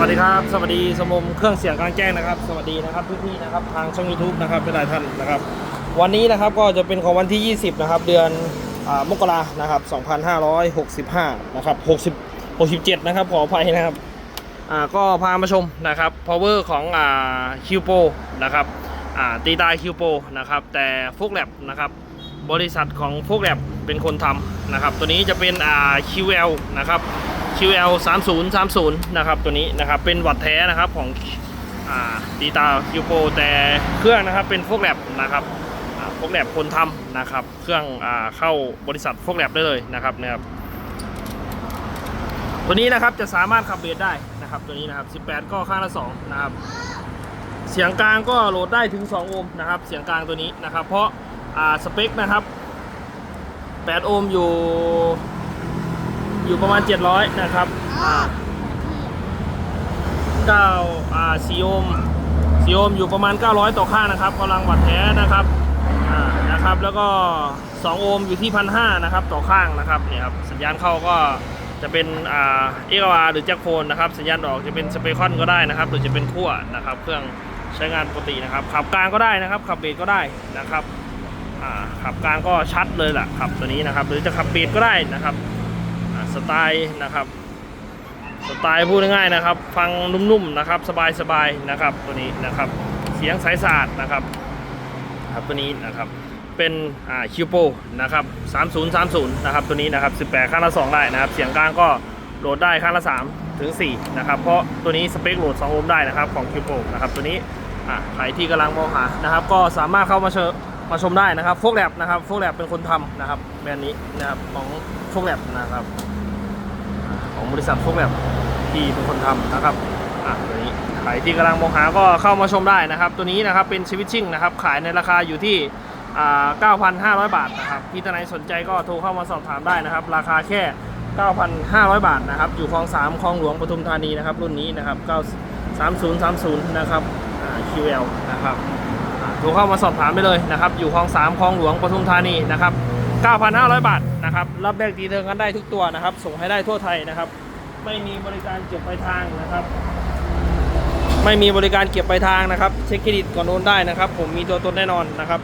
วัสดีครับ สวัสดีสมมเครื่องเสียงกลางแจ้งนะครับ สวัสดีนะครับพี่ๆนะครับทางช่อง YouTube นะครับเป็นหลายท่านนะครับ วันนี้นะครับก็จะเป็นของวันที่ 20 นะครับ เดือนอมกรานะครับ 2565 นะครับ 60 67 นะครับ ขออภัยนะครับอ่าก็พามาชมนะครับ power ของอ่าคิวโปนะครับอ่าตีตายคิวโปนะครับ แต่ฟุกแลบนะครับบริษัทของฟุกแลบเป็นคนทำนะครับ ตัวนี้จะเป็นอ่า QL นะครับ QL 3030นะครับตัวนี้นะครับเป็นวัดแท้นะครับของดีตาคิวโปแต่เครื่องนะครับเป็นพวกแลบนะครับพวกแลบคนทำนะครับ เครื่องอเข้าบริษัทพวกแลบได้เลยนะครับนะครับตัวนี้นะครับจะสามารถขับเบสได้นะครับตัวนี้นะครับ 18 ก็ข้างละ2นะครับเสียงกลางก็โหลดได้ถึง 2 โอห์มนะครับ เสียงกลางตัวนี้นะครับ เพราะาสเปคนะครับ 8 โอห์มอยู่ อยู่ประมาณ 700 นะครับอ่า9อ่าซีโอมซีโอมอยู่ประมาณ 900 ต่อข้างนะครับกำลังวัดแท้นะครับอ่านะครับแล้วก็ 2 โอห์มอยู่ที่1,500นะครับต่อข้างนะครับเนี่ยครับสัญญาณเข้าก็จะเป็นอ่าเอกวาหรือแจ็คโฟนนะครับสัญญาณออกจะเป็นสเปคอนก็ได้นะครับ หรือจะเป็นขั้วนะครับ เครื่องใช้งานปกตินะครับ ขับกลางก็ได้นะครับ ขับเบสก็ได้นะครับขับกลางก็ชัดเลยแหละขับตัวนี้นะครับ หรือจะขับเบสก็ได้นะครับ สไตล์นะครับ สไตล์พูดง่ายๆนะครับ ฟังนุ่มๆนะครับ สบายๆนะครับตัวนี้นะครับ เสียงใสสะอาดนะครับครับตัวนี้นะครับเป็นอ่าคิวโปนะครับ3030นะครับตัวนี้นะครับ18ข้างละ 2 ได้นะครับ เสียงกลางก็โหลดได้ข้างละ 3 ถึง 4 นะครับ เพราะตัวนี้สเปคโหลด 2 โอห์มได้นะครับของคิวโปนะครับตัวนี้อ่าใครที่กำลังมองหานะครับ ก็สามารถเข้ามาเชมมาชมได้นะครับโฟกแลบนะครับโฟกแลบเป็นคนทำนะครับแบรนด์นี้นะครับของโฟกแลบนะครับ ของบริษัทพวกแบบที่เป็นคนทำนะครับอะตัวนี้ใครที่กำลังมองหาก็เข้ามาชมได้นะครับ ตัวนี้นะครับเป็นสวิตชิ่งนะครับขายในราคาอยู่ที่อ่า9,500 บาทนะครับที่ท่านไหนสนใจก็โทรเข้ามาสอบถามได้นะครับ ราคาแค่ 9,500 บาทนะครับ อยู่คลอง 3 คลองหลวงปทุมธานีนะครับ รุ่นนี้นะครับ9 3030 นะครับ QL นะครับโทรเข้ามาสอบถามได้เลยนะครับ อยู่คลอง 3 คลองหลวงปทุมธานีนะครับ 9,500 บาทนะครับ รับแบกดีเทิร์กันได้ทุกตัวนะครับ ส่งให้ได้ทั่วไทยนะครับ ไม่มีบริการเก็บปลายทางนะครับ ไม่มีบริการเก็บปลายทางนะครับ เช็คเครดิตก่อนโอนได้นะครับ ผมมีตัวตนแน่นอนนะครับ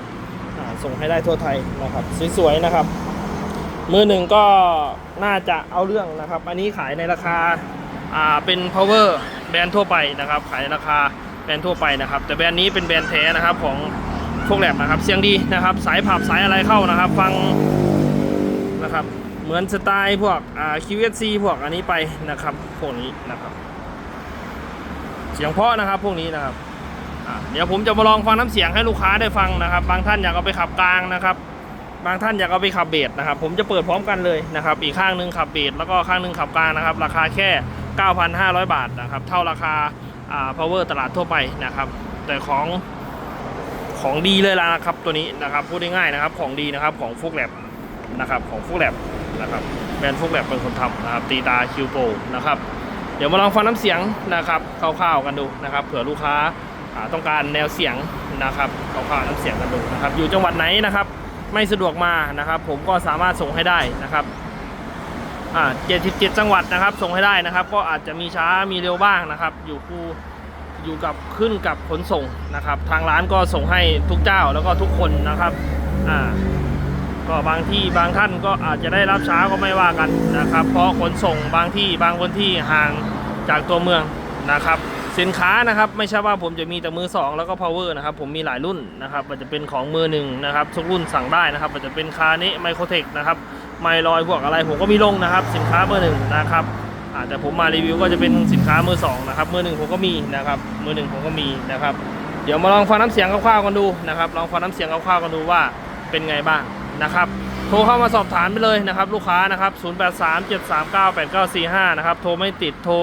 ส่งให้ได้ทั่วไทยนะครับ สวยๆนะครับ มือหนึ่งก็น่าจะเอาเรื่องนะครับ อันนี้ขายในราคาอ่าเป็น power แบรนด์ทั่วไปนะครับ ขายในราคาแบรนด์ทั่วไปนะครับ แต่แบรนด์นี้เป็นแบรนด์แท้นะครับของ พวกแหลบนะครับ เสียงดีนะครับ สายผับสายอะไรเข้านะครับ ฟังนะครับ เหมือนสไตล์พวกอ่า QSC พวกอันนี้ไปนะครับ พวกนี้นะครับ เสียงเพาะนะครับพวกนี้นะครับเดี๋ยวผมจะมาลองฟังน้ำเสียงให้ลูกค้าได้ฟังนะครับ บางท่านอยากเอาไปขับกลางนะครับ บางท่านอยากเอาไปขับเบสนะครับ ผมจะเปิดพร้อมกันเลยนะครับ อีกข้างหนึ่งขับเบสแล้วก็ข้างหนึ่งขับกลางนะครับ ราคาแค่ 9,500 บาทนะครับ เท่าราคาอ่า power ตลาดทั่วไปนะครับ แต่ของ ของดีเลยล่ะนะครับ ตัวนี้นะครับพูดง่ายๆนะครับ ของดีนะครับของฟุกแลบนะครับของฟุกแลบนะครับแบรนด์ฟุกแลบเป็นคนทำนะครับตีตาคิวโปนะครับเดี๋ยวมาลองฟังน้ำเสียงนะครับคร่าวๆกันดูนะครับ เผื่อลูกค้าต้องการแนวเสียงนะครับคร่าวๆน้ำเสียงกันดูนะครับ อยู่จังหวัดไหนนะครับ ไม่สะดวกมานะครับ ผมก็สามารถส่งให้ได้นะครับอ่า77จังหวัดนะครับ ส่งให้ได้นะครับ ก็อาจจะมีช้ามีเร็วบ้างนะครับ อยู่คู่ อยู่กับขึ้นกับขนส่งนะครับ ทางร้านก็ส่งให้ทุกเจ้าแล้วก็ทุกคนนะครับอ่าก็บางที่บางท่านก็อาจจะได้รับช้าก็ไม่ว่ากันนะครับ เพราะขนส่งบางที่บางคนที่ห่างจากตัวเมืองนะครับสินค้านะครับไม่ใช่ว่าผมจะมีแต่มือสองแล้วก็ power นะครับผมมีหลายรุ่นนะครับมันจะเป็นของมือหนึ่งนะครับทุกรุ่นสั่งได้นะครับมันจะเป็นคาเนะไมโครเทคนะครับไมลอยพวกอะไรผมก็มีลงนะครับ สินค้ามือหนึ่งนะครับ อาจจะผมมารีวิวก็จะเป็นสินค้ามือสองนะครับมือหนึ่งผมก็มีนะครับมือหนึ่งผมก็มีนะครับ เดี๋ยวมาลองฟังน้ำเสียงคร่าวๆกันดูนะครับลองฟังน้ำเสียงคร่าวๆกันดูว่าเป็นไงบ้างนะครับโทรเข้ามาสอบถามไปเลยนะครับ ลูกค้านะครับ 0837398945 นะครับ โทรไม่ติดโทร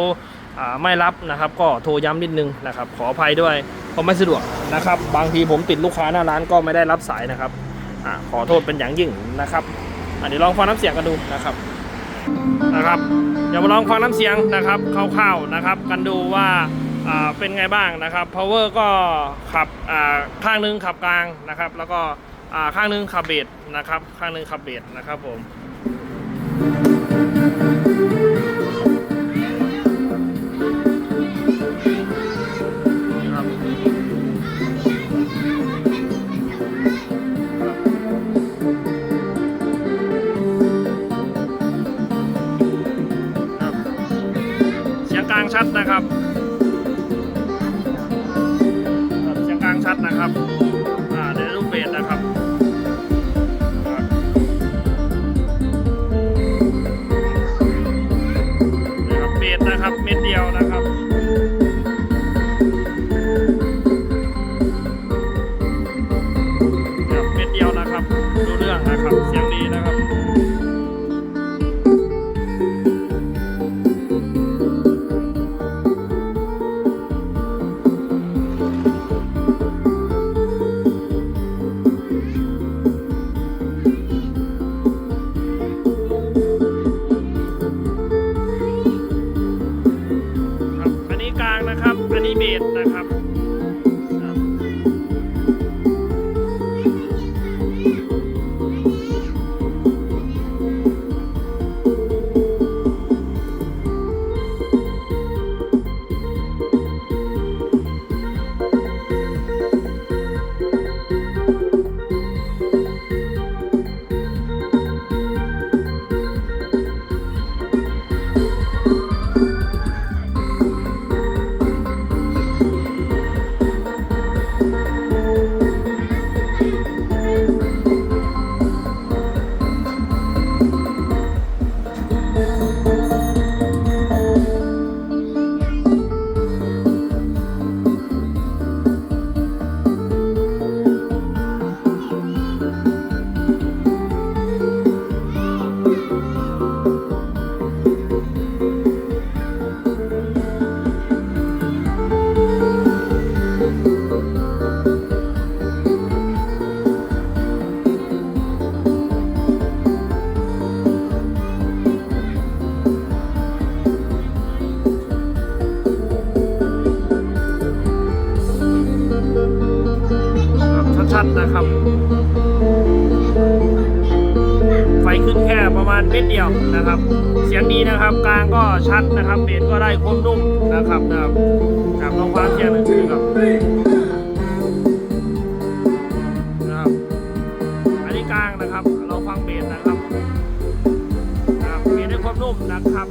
ไม่รับนะครับ ก็โทรย้ำนิดนึงนะครับ ขออภัยด้วยเพราะไม่สะดวกนะครับ บางทีผมติดลูกค้าหน้าร้านก็ไม่ได้รับสายนะครับอขอโทษเป็นอย่างยิ่งนะครับอะเดี๋ยวลองฟังน้ำเสียงกันดูนะครับ นะครับ เดี๋ยวมาลองฟังน้ำเสียงนะครับคร่าวๆนะครับ กันดูว่าเป็นไงบ้างนะครับ power ก็ขับอ่าข้างหนึงขับกลางนะครับ แล้วก็อ่าข้างหนึงขับเบสนะครับ ข้างหนึงขับเบสนะครับผม งกลางชัดนะครับครับเสียงกลางชัดนะครับอ่าในรูปเบสนะครับรับนี่ครับเบสนะครับเม็ดเดียวนะ เบสนะครับครับ ไฟขึ้นแค่ประมาณเม็ดเดียวนะครับ เสียงดีนะครับกลางก็ชัดนะครับเบสก็ได้คมนุ่มนะครับนะครับครับลองฟังเสียงหนึ่งทีครับนะครับ อันนี้กลางนะครับลองฟังเบสนะครับนะครับเบสได้ความนุ่มนะครับ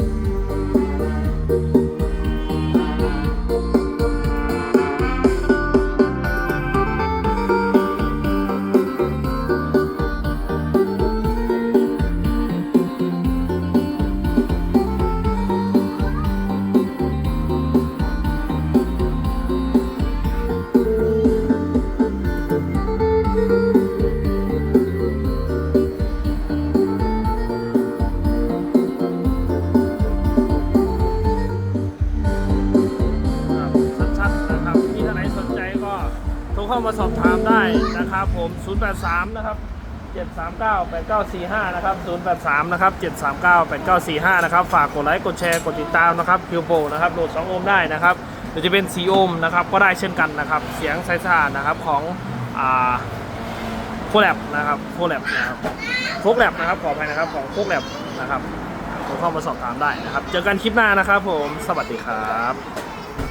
เข้ามาสอบถามได้นะครับผม 083 นะครับ 739 8945 นะครับ 083 นะครับ 739 8945 นะครับ ฝากกดไลค์ กดแชร์ กดติดตามนะครับคิวโปนะครับ โหลด 2 โอห์มได้นะครับหรือจะเป็น4โอห์มนะครับ ก็ได้เช่นกันนะครับ เสียงไซส์สะอาดนะครับของอ่าโคแลบนะครับโคแลบนะครับโคกแลบนะครับ ขออภัยนะครับ ของโคกแลบนะครับเข้ามาสอบถามได้นะครับ เจอกันคลิปหน้านะครับผม สวัสดีครับ